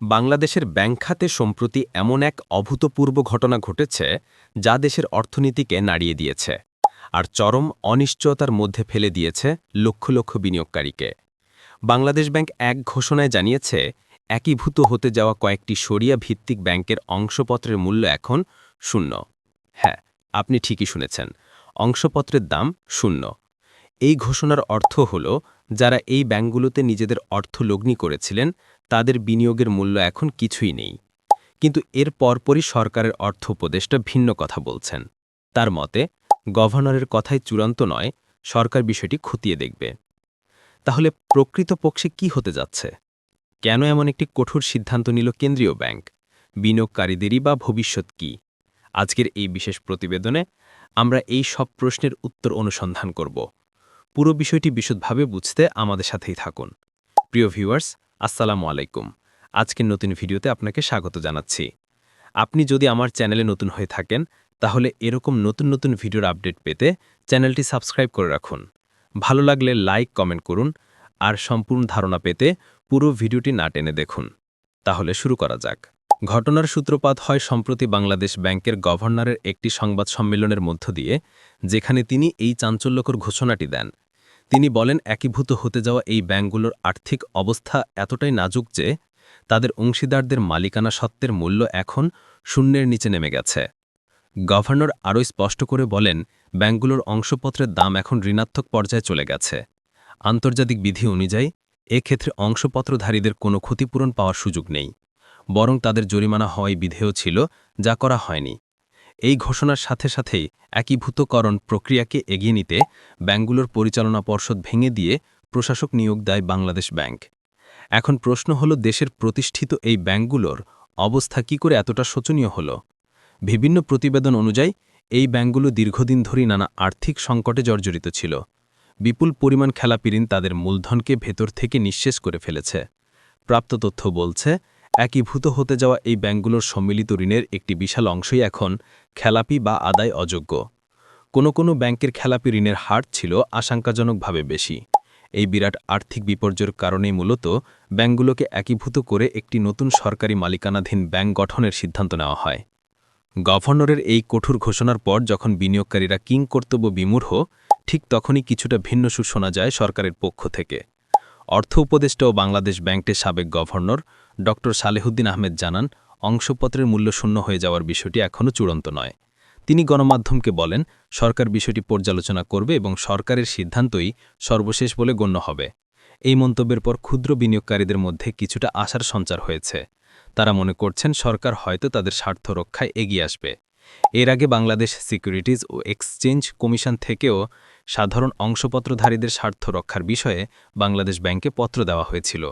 বাংলাদেশের ব্যাংক খাতে সম্প্রতি এমন এক অভূতপূর্ব ঘটনা ঘটেছে যা দেশের অর্থনীতিকে নাড়িয়ে দিয়েছে আর চরম অনিশ্চয়তার মধ্যে ফেলে দিয়েছে লক্ষ লক্ষ বিনিয়োগকারীকে। বাংলাদেশ ব্যাংক এক ঘোষণায় জানিয়েছে, একীভূত হতে যাওয়া কয়েকটি সরিয়া ভিত্তিক ব্যাংকের অংশপত্রের মূল্য এখন শূন্য। হ্যাঁ আপনি ঠিকই শুনেছেন, অংশপত্রের দাম শূন্য। এই ঘোষণার অর্থ হল, যারা এই ব্যাংকগুলোতে নিজেদের অর্থ লগ্নি করেছিলেন তাদের বিনিয়োগের মূল্য এখন কিছুই নেই। কিন্তু এর পরপরই সরকারের অর্থ উপদেষ্টা ভিন্ন কথা বলছেন। তার মতে, গভর্নরের কথাই চূড়ান্ত নয়, সরকার বিষয়টি খতিয়ে দেখবে। তাহলে প্রকৃতপক্ষে কি হতে যাচ্ছে? কেন এমন একটি কঠোর সিদ্ধান্ত নিল কেন্দ্রীয় ব্যাংক? বিনিয়োগকারীদেরই বা ভবিষ্যৎ কি? আজকের এই বিশেষ প্রতিবেদনে আমরা এই সব প্রশ্নের উত্তর অনুসন্ধান করব। পুরো বিষয়টি বিশদভাবে বুঝতে আমাদের সাথেই থাকুন। প্রিয় ভিউয়ার্স আসসালামু আলাইকুম। আজকের নতুন ভিডিওতে আপনাকে স্বাগত জানাচ্ছি। আপনি যদি আমার চ্যানেলে নতুন হয়ে থাকেন, তাহলে এরকম নতুন নতুন ভিডিওর আপডেট পেতে চ্যানেলটি সাবস্ক্রাইব করে রাখুন। ভালো লাগলে লাইক, কমেন্ট করুন আর সম্পূর্ণ ধারণা পেতে পুরো ভিডিওটি না টেনে দেখুন। তাহলে শুরু করা যাক। ঘটনার সূত্রপাত হয় সম্প্রতি বাংলাদেশ ব্যাংকের গভর্নরের একটি সংবাদ সম্মেলনের মধ্য দিয়ে, যেখানে তিনি এই চাঞ্চল্যকর ঘোষণাটি দেন। তিনি বলেন, একীভূত হতে যাওয়া এই ব্যাংকগুলোর আর্থিক অবস্থা এতটাই নাজুক যে তাদের অংশীদারদের মালিকানা সত্ত্বের মূল্য এখন শূন্যের নিচে নেমে গেছে। গভর্নর আরও স্পষ্ট করে বলেন, ব্যাংকগুলোর অংশপত্রের দাম এখন ঋণাত্মক পর্যায়ে চলে গেছে। আন্তর্জাতিক বিধি অনুযায়ী এক্ষেত্রে অংশপত্রধারীদের কোনো ক্ষতিপূরণ পাওয়ার সুযোগ নেই। বরং তাদের জরিমানা হওয়াই বিধেয় ছিল, যা করা হয়নি। এই ঘোষণার সাথে সাথেই একীভূতকরণ প্রক্রিয়াকে এগিয়ে নিতে ব্যাংকগুলোর পরিচালনা পর্ষদ ভেঙে দিয়ে প্রশাসক নিয়োগ দেয় বাংলাদেশ ব্যাংক। এখন প্রশ্ন হল, দেশের প্রতিষ্ঠিত এই ব্যাংকগুলোর অবস্থা কি করে এতটা শোচনীয় হল? বিভিন্ন প্রতিবেদন অনুযায়ী, এই ব্যাংকগুলো দীর্ঘদিন ধরেই নানা আর্থিক সংকটে জর্জরিত ছিল। বিপুল পরিমাণ খেলাপিরিন তাদের মূলধনকে ভেতর থেকে নিঃশেষ করে ফেলেছে। প্রাপ্ত তথ্য বলছে একীভূত হতে যাওয়া এই ব্যাংকগুলোর সম্মিলিত ঋণের একটি বিশাল অংশই এখন খেলাপি বা আদায় অযোগ্য। কোনো কোনো ব্যাংকের খেলাপি ঋণের হার ছিল আশঙ্কাজনকভাবে বেশি। এই বিরাট আর্থিক বিপর্যয়ের কারণেই মূলত ব্যাংকগুলোকে একীভূত করে একটি নতুন সরকারি মালিকানাধীন ব্যাংক গঠনের সিদ্ধান্ত নেওয়া হয়। গভর্নরের এই কঠোর ঘোষণার পর যখন বিনিয়োগকারীরা কিং কর্তব্য বিমূঢ়, ঠিক তখনই কিছুটা ভিন্ন সুর শোনা যায় সরকারের পক্ষ থেকে। অর্থ উপদেষ্টা ও বাংলাদেশ ব্যাংকের সাবেক গভর্নর ড সালেহুদ্দিন আহমেদ জানান, অংশপত্রের মূল্য শূন্য হয়ে যাওয়ার বিষয়টি এখনও চূড়ান্ত নয়। তিনি গণমাধ্যমকে বলেন, সরকার বিষয়টি পর্যালোচনা করবে এবং সরকারের সিদ্ধান্তই সর্বশেষ বলে গণ্য হবে। এই মন্তব্যের পর ক্ষুদ্র বিনিয়োগকারীদের মধ্যে কিছুটা আশার সঞ্চার হয়েছে। তারা মনে করছেন, সরকার হয়তো তাদের স্বার্থ রক্ষায় এগিয়ে আসবে। এর আগে বাংলাদেশ সিকিউরিটিজ ও এক্সচেঞ্জ কমিশন থেকেও সাধারণ অংশপত্রধারীদের স্বার্থ রক্ষার বিষয়ে বাংলাদেশ ব্যাংকে পত্র দেওয়া হয়েছিল।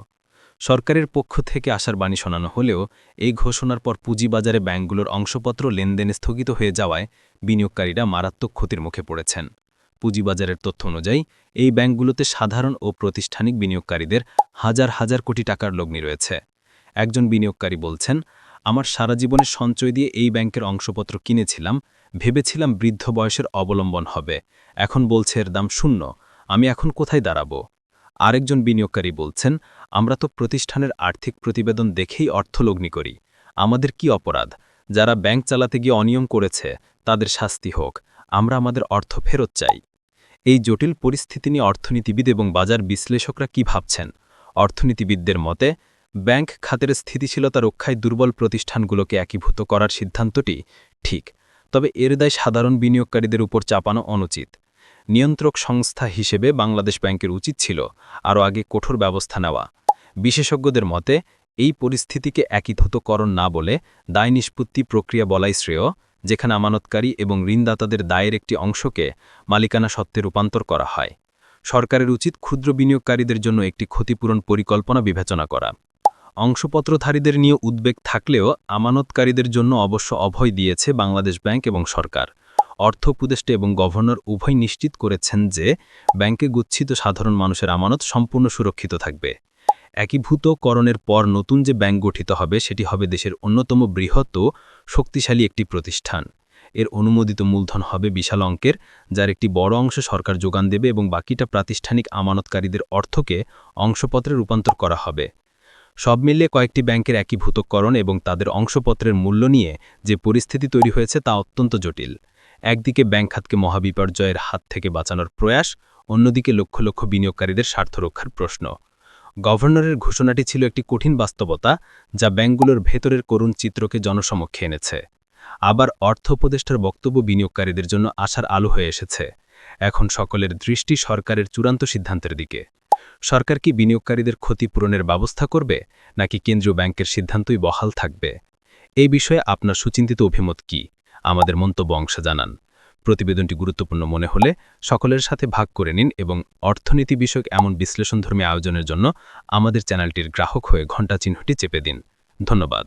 সরকারের পক্ষ থেকে আসার বাণী শোনানো হলেও এই ঘোষণার পর পুঁজিবাজারে ব্যাংকগুলোর অংশপত্র লেনদেনে স্থগিত হয়ে যাওয়ায় বিনিয়োগকারীরা মারাত্মক ক্ষতির মুখে পড়েছেন। পুঁজিবাজারের তথ্য অনুযায়ী, এই ব্যাংকগুলোতে সাধারণ ও প্রতিষ্ঠানিক বিনিয়োগকারীদের হাজার হাজার কোটি টাকার লগ্নি রয়েছে। একজন বিনিয়োগকারী বলছেন আমার সারা জীবনের সঞ্চয় দিয়ে এই ব্যাংকের অংশপত্র কিনেছিলাম, ভেবেছিলাম বৃদ্ধ বয়সের অবলম্বন হবে। এখন বলছে এর দাম শূন্য, আমি এখন কোথায় দাঁড়াবো? আরেকজন বিনিয়োগকারী বলছেন, আমরা তো প্রতিষ্ঠানের আর্থিক প্রতিবেদন দেখেই অর্থলগ্নি করি। আমাদের কি অপরাধ? যারা ব্যাংক চালাতে গিয়ে অনিয়ম করেছে, তাদের শাস্তি হোক, আমরা আমাদের অর্থ ফেরত চাই। এই জটিল পরিস্থিতি নিয়ে অর্থনীতিবিদ এবং বাজার বিশ্লেষকরা কি ভাবছেন? অর্থনীতিবিদদের মতে ব্যাংক খাতের স্থিতিশীলতা রক্ষায় দুর্বল প্রতিষ্ঠানগুলোকে একীভূত করার সিদ্ধান্তটি ঠিক, তবে এর দায় সাধারণ বিনিয়োগকারীদের উপর চাপানো অনুচিত। নিয়ন্ত্রক সংস্থা হিসেবে বাংলাদেশ ব্যাংকের উচিত ছিল আরও আগে কঠোর ব্যবস্থা নেওয়া। বিশেষজ্ঞদের মতে, এই পরিস্থিতিকে একীভূতকরণ না বলে দায় নিষ্পত্তি প্রক্রিয়া বলাই শ্রেয়, যেখানে আমানতকারী এবং ঋণদাতাদের দায়ের একটি অংশকে মালিকানা সত্ত্বে রূপান্তর করা হয়। সরকারের উচিত ক্ষুদ্র বিনিয়োগকারীদের জন্য একটি ক্ষতিপূরণ পরিকল্পনা বিবেচনা করা। অংশপত্রধারীদের নিয়ে উদ্বেগ থাকলেও আমানতকারীদের জন্য অবশ্য অভয় দিয়েছে বাংলাদেশ ব্যাংক এবং সরকার। অর্থ উপদেষ্টা এবং গভর্নর উভয় নিশ্চিত করেছেন যে, ব্যাংকে গুচ্ছিত সাধারণ মানুষের আমানত সম্পূর্ণ সুরক্ষিত থাকবে। একীভূতকরণের পর নতুন যে ব্যাংক গঠিত হবে, সেটি হবে দেশের অন্যতম বৃহৎ ও শক্তিশালী একটি প্রতিষ্ঠান। এর অনুমোদিত মূলধন হবে বিশাল অঙ্কের, যার একটি বড় অংশ সরকার যোগান দেবে এবং বাকিটা প্রাতিষ্ঠানিক আমানতকারীদের অর্থকে অংশপত্রে রূপান্তর করা হবে। সব মিলিয়ে কয়েকটি ব্যাংকের একীভূতকরণ এবং তাদের অংশপত্রের মূল্য নিয়ে যে পরিস্থিতি তৈরি হয়েছে তা অত্যন্ত জটিল। একদিকে ব্যাংক খাতকে মহাবিপর্যয়ের হাত থেকে বাঁচানোর প্রয়াস, অন্যদিকে লক্ষ লক্ষ বিনিয়োগকারীদের স্বার্থ রক্ষার প্রশ্ন। গভর্নরের ঘোষণাটি ছিল একটি কঠিন বাস্তবতা, যা ব্যাংকগুলোর ভেতরের করুণ চিত্রকে জনসমক্ষে এনেছে। আবার অর্থ উপদেষ্টার বক্তব্য বিনিয়োগকারীদের জন্য আশার আলো হয়ে এসেছে। এখন সকলের দৃষ্টি সরকারের চূড়ান্ত সিদ্ধান্তের দিকে। সরকার কি বিনিয়োগকারীদের ক্ষতিপূরণের ব্যবস্থা করবে, নাকি কেন্দ্রীয় ব্যাংকের সিদ্ধান্তই বহাল থাকবে? এই বিষয়ে আপনার সুচিন্তিত অভিমত কি? আমাদের মন্তব্য অংশে জানান। প্রতিবেদনটি গুরুত্বপূর্ণ মনে হলে সকলের সাথে ভাগ করে নিন এবং অর্থনীতি বিষয়ক এমন বিশ্লেষণধর্মী আয়োজনের জন্য আমাদের চ্যানেলটির গ্রাহক হয়ে ঘণ্টা চিহ্নটি চেপে দিন। ধন্যবাদ।